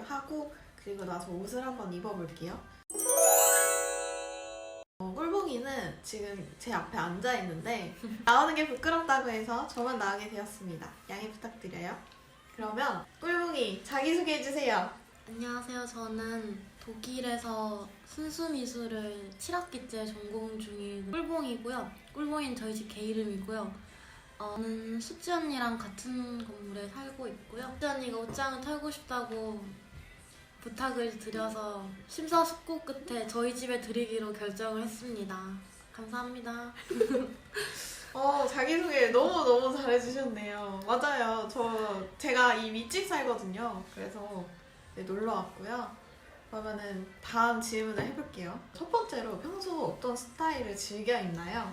인터뷰를 하고 그리고 나서 옷을 한번 입어볼게요. 어, 꿀봉이는 지금 제 앞에 앉아 있는데 나오는 게 부끄럽다고 해서 저만 나오게 되었습니다. 양해 부탁드려요. 그러면 꿀봉이 자기소개해 주세요. 안녕하세요. 저는 독일에서 순수미술을 7학기째 전공 중인 꿀봉이고요. 꿀봉이는 저희 집 개 이름이고요. 어, 저는 수지 언니랑 같은 건물에 살고 있고요. 수지 언니가 옷장을 털고 싶다고 부탁을 드려서 심사숙고 끝에 저희 집에 드리기로 결정을 했습니다. 감사합니다. 어, 자기소개 너무너무 잘해주셨네요. 맞아요. 저, 제가 이 밑집 살거든요. 그래서 네, 놀러 왔고요. 그러면은 다음 질문을 해볼게요. 첫 번째로 평소 어떤 스타일을 즐겨 입나요?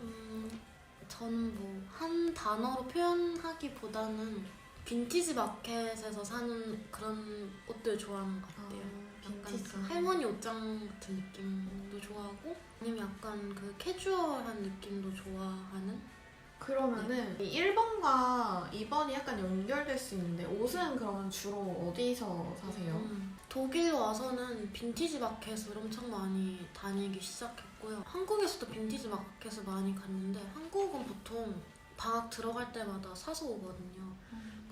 음, 저는 뭐 한 단어로 표현하기보다는 빈티지 마켓에서 사는 그런 옷들 좋아하는 것 같아요. 약간 빈티지. 그 할머니 옷장 같은 느낌도 좋아하고 아니면 약간 그 캐주얼한 느낌도 좋아하는 그러면은 이 1번과 2번이 약간 연결될 수 있는데 옷은 그러면 주로 어디서 사세요? 음, 독일 와서는 빈티지 마켓을 엄청 많이 다니기 시작했고요. 한국에서도 빈티지 마켓을 많이 갔는데 한국은 보통 방학 들어갈 때마다 사서 오거든요.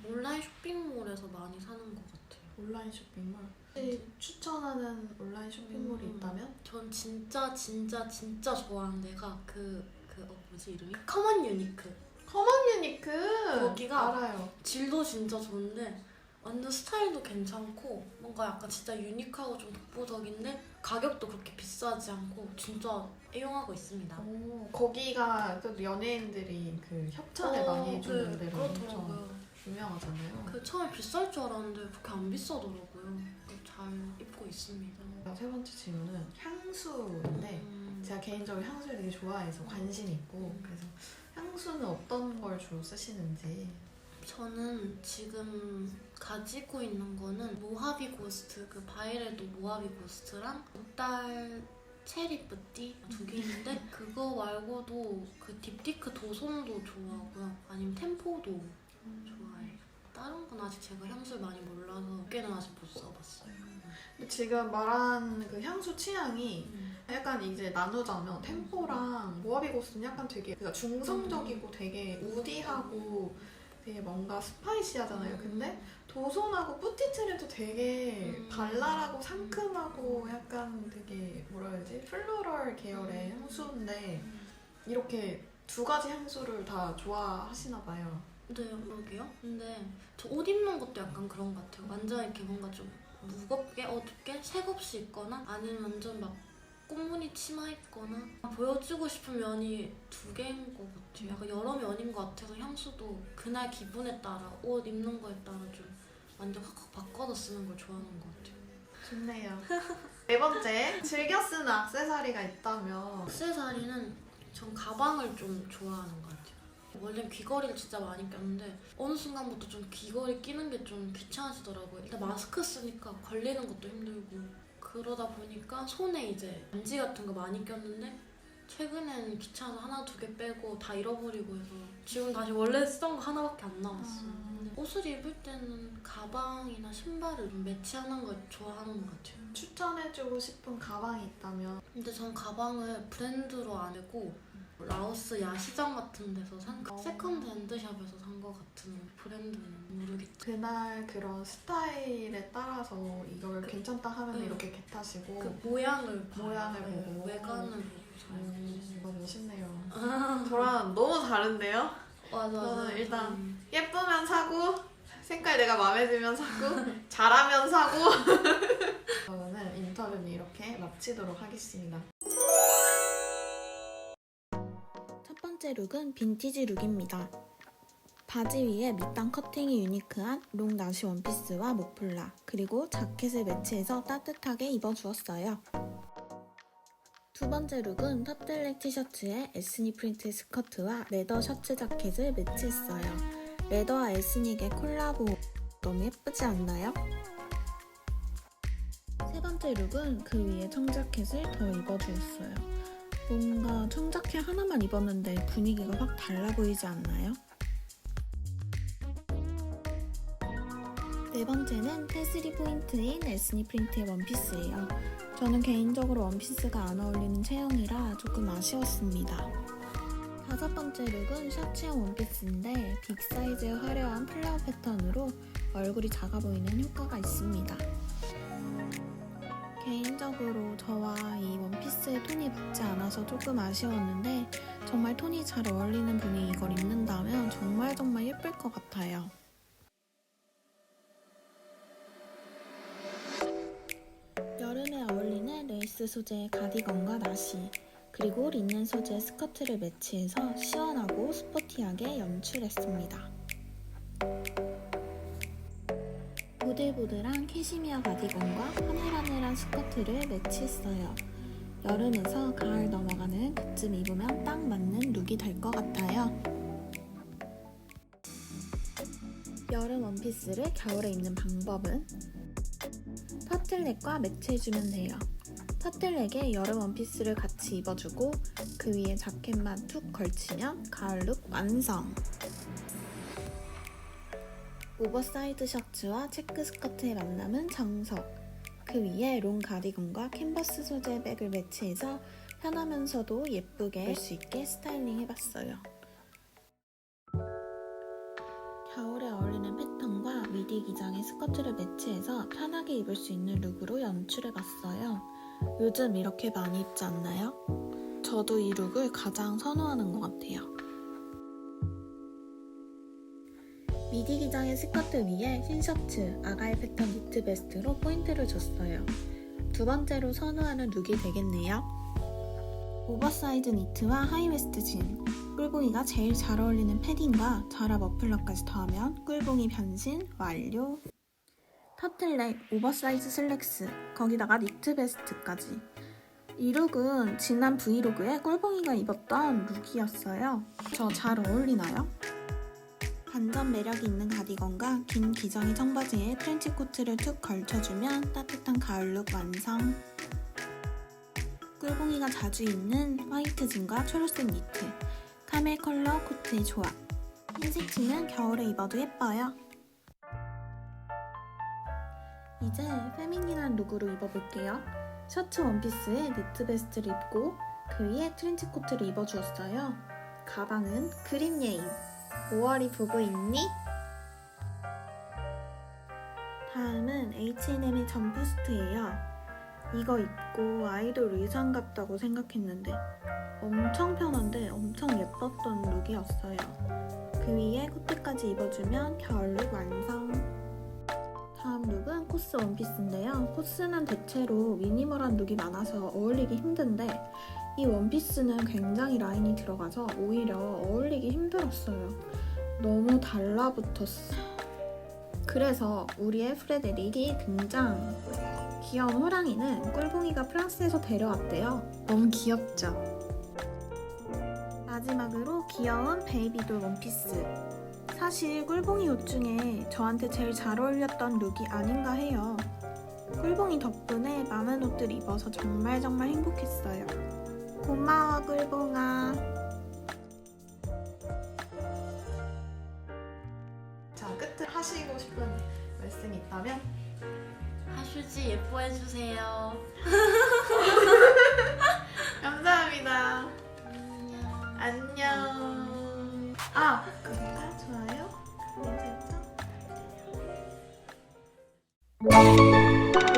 온라인 쇼핑몰에서 많이 사는 것 같아요. 온라인 쇼핑몰. 혹시 추천하는 온라인 쇼핑몰이 음. 있다면? 전 진짜 진짜 진짜 좋아하는 데가 그, 그, 어, 뭐지 이름이? 커먼 유니크. 커먼 유니크! 거기가 알아요. 질도 진짜 좋은데 완전 스타일도 괜찮고 뭔가 약간 진짜 유니크하고 좀 독보적인데 가격도 그렇게 비싸지 않고 진짜 애용하고 있습니다. 오, 거기가 또 연예인들이 그 협찬을 어, 많이 해주는 네, 엄청 그렇더라고요. 유명하잖아요. 그 처음에 비쌀 줄 알았는데 그렇게 안 비싸더라고요. 잘 입고 있습니다. 세 번째 질문은 향수인데 음, 제가 개인적으로 향수를 되게 좋아해서 관심 있고 그래서 향수는 어떤 걸 주로 쓰시는지 저는 지금 가지고 있는 거는 모하비 고스트 그 바이레도 모하비 고스트랑 딸 체리 뿌띠 두개 있는데 그거 말고도 그 딥티크 도솜도 좋아하고요 아니면 템포도 좋아해요 다른 건 아직 제가 향수를 많이 몰라서 몇 개는 아직 못 써봤어요 근데 지금 말한 그 향수 취향이 음. 약간 이제 나누자면 템포랑 모하비 고스는 약간 되게 그러니까 중성적이고 되게 우디하고 되게 뭔가 스파이시하잖아요. 근데 도손하고 뿌티트는 되게 음. 발랄하고 상큼하고 약간 되게 뭐라 해야 되지? 플로럴 계열의 음. 향수인데 이렇게 두 가지 향수를 다 좋아하시나 봐요. 네, 그러게요. 근데 저 옷 입는 것도 약간 그런 것 같아요. 완전 이렇게 뭔가 좀 무겁게, 어둡게, 색없이 입거나 아니면 완전 막 꽃무늬 치마 입거나 보여주고 싶은 면이 두 개인 것 같아요. 약간 여러 면인 것 같아서 향수도 그날 기분에 따라 옷 입는 거에 따라 좀 완전 확확 바꿔서 쓰는 걸 좋아하는 것 같아요. 좋네요. 네 번째, 즐겨 쓰는 악세사리가 있다면 액세서리는 전 가방을 좀 좋아하는 것 같아요. 원래 귀걸이를 진짜 많이 꼈는데 어느 순간부터 좀 귀걸이 끼는 게 좀 귀찮아지더라고요. 일단 마스크 쓰니까 걸리는 것도 힘들고 그러다 보니까 손에 이제 반지 같은 거 많이 꼈는데 최근엔 귀찮아서 하나 두 개 빼고 다 잃어버리고 해서 지금 다시 원래 쓰던 거 하나밖에 안 남았어요. 음. 옷을 입을 때는 가방이나 신발을 좀 매치하는 걸 좋아하는 것 같아요. 추천해주고 싶은 가방이 있다면 근데 전 가방을 브랜드로 안 하고 라오스 야시장 같은 데서 산 어. 세컨드 핸드샵에서 산 거 같은 브랜드는 모르겠죠. 그날 그런 스타일에 따라서 이걸 괜찮다 하면 네. 이렇게 겟하시고 그 모양을 봐요. 모양을 네, 보고. 외관을 보고 사요. 음, 너무 멋있네요. 아, 저랑 너무 다른데요? 맞아. 저는 일단 음. 예쁘면 사고 색깔 내가 마음에 들면 사고 잘하면 사고 저는 인터뷰는 이렇게 마치도록 하겠습니다. 번째 룩은 빈티지 룩입니다. 바지 위에 밑단 커팅이 유니크한 롱 나시 원피스와 목폴라, 그리고 자켓을 매치해서 따뜻하게 입어주었어요. 두 번째 룩은 터틀넥 티셔츠에 에스니 프린트 스커트와 레더 셔츠 자켓을 매치했어요. 레더와 에스닉의 콜라보 너무 예쁘지 않나요? 세 번째 룩은 그 위에 청자켓을 더 입어주었어요. 뭔가 청자켓 하나만 입었는데 분위기가 확 달라 보이지 않나요? 네 번째는 테스리 포인트인 에스니 프린트의 원피스예요. 저는 개인적으로 원피스가 안 어울리는 체형이라 조금 아쉬웠습니다. 다섯 번째 룩은 셔츠형 원피스인데 빅 사이즈의 화려한 플라워 패턴으로 얼굴이 작아 보이는 효과가 있습니다. 개인적으로 저와 이 원피스의 톤이 맞지 않아서 조금 아쉬웠는데 정말 톤이 잘 어울리는 분이 이걸 입는다면 정말 정말 예쁠 것 같아요. 여름에 어울리는 레이스 소재의 가디건과 나시 그리고 린넨 소재 스커트를 매치해서 시원하고 스포티하게 연출했습니다. 보들보들한 캐시미어 가디건과 하늘하늘한 스커트를 매치했어요. 여름에서 가을 넘어가는 그쯤 입으면 딱 맞는 룩이 될 것 같아요. 여름 원피스를 겨울에 입는 방법은 터틀넥과 매치해주면 돼요. 터틀넥에 여름 원피스를 같이 입어주고 그 위에 자켓만 툭 걸치면 가을 룩 완성! 오버사이즈 셔츠와 체크 스커트의 만남은 정석. 그 위에 롱 가디건과 캔버스 소재의 백을 매치해서 편하면서도 예쁘게 입을 수 있게 스타일링 해봤어요. 겨울에 어울리는 패턴과 미디 기장의 스커트를 매치해서 편하게 입을 수 있는 룩으로 연출해봤어요. 요즘 이렇게 많이 입지 않나요? 저도 이 룩을 가장 선호하는 것 같아요. 미디 기장의 스커트 위에 흰 셔츠, 아가의 패턴 니트 베스트로 포인트를 줬어요. 두 번째로 선호하는 룩이 되겠네요. 오버사이즈 니트와 하이웨스트 진, 꿀봉이가 제일 잘 어울리는 패딩과 자라 머플러까지 더하면 꿀봉이 변신 완료. 터틀넥, 오버사이즈 슬랙스, 거기다가 니트 베스트까지. 이 룩은 지난 브이로그에 꿀봉이가 입었던 룩이었어요. 저 잘 어울리나요? 반전 매력이 있는 가디건과 긴 기장의 청바지에 트렌치 코트를 툭 걸쳐주면 따뜻한 가을 룩 완성. 꿀봉이가 자주 입는 화이트 진과 초록색 니트, 카멜 컬러 코트의 조합. 흰색 진은 겨울에 입어도 예뻐요. 이제 페미닌한 룩으로 입어볼게요. 셔츠 원피스에 니트 베스트를 입고 그 위에 트렌치 코트를 입어주었어요. 가방은 그린 예인. 5월이 보고 있니? 다음은 H&M의 점프스트예요. 이거 입고 아이돌 의상 같다고 생각했는데 엄청 편한데 엄청 예뻤던 룩이었어요. 그 위에 코트까지 입어주면 겨울룩 완성. 다음 룩은 코스 원피스인데요. 코스는 대체로 미니멀한 룩이 많아서 어울리기 힘든데 이 원피스는 굉장히 라인이 들어가서 오히려 어울리기 힘들었어요. 너무 달라붙었어. 그래서 우리의 프레데릭이 등장. 귀여운 호랑이는 꿀봉이가 프랑스에서 데려왔대요. 너무 귀엽죠? 마지막으로 귀여운 베이비돌 원피스. 사실 꿀봉이 옷 중에 저한테 제일 잘 어울렸던 룩이 아닌가 해요. 꿀봉이 덕분에 많은 옷들 입어서 정말 정말 행복했어요. 고마워 꿀봉아. 자, 끝을 하시고 싶은 말씀이 있다면? 하슈지 예뻐해 주세요. 감사합니다. 안녕. 안녕. 아, 구독과 좋아요, 알림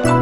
설정.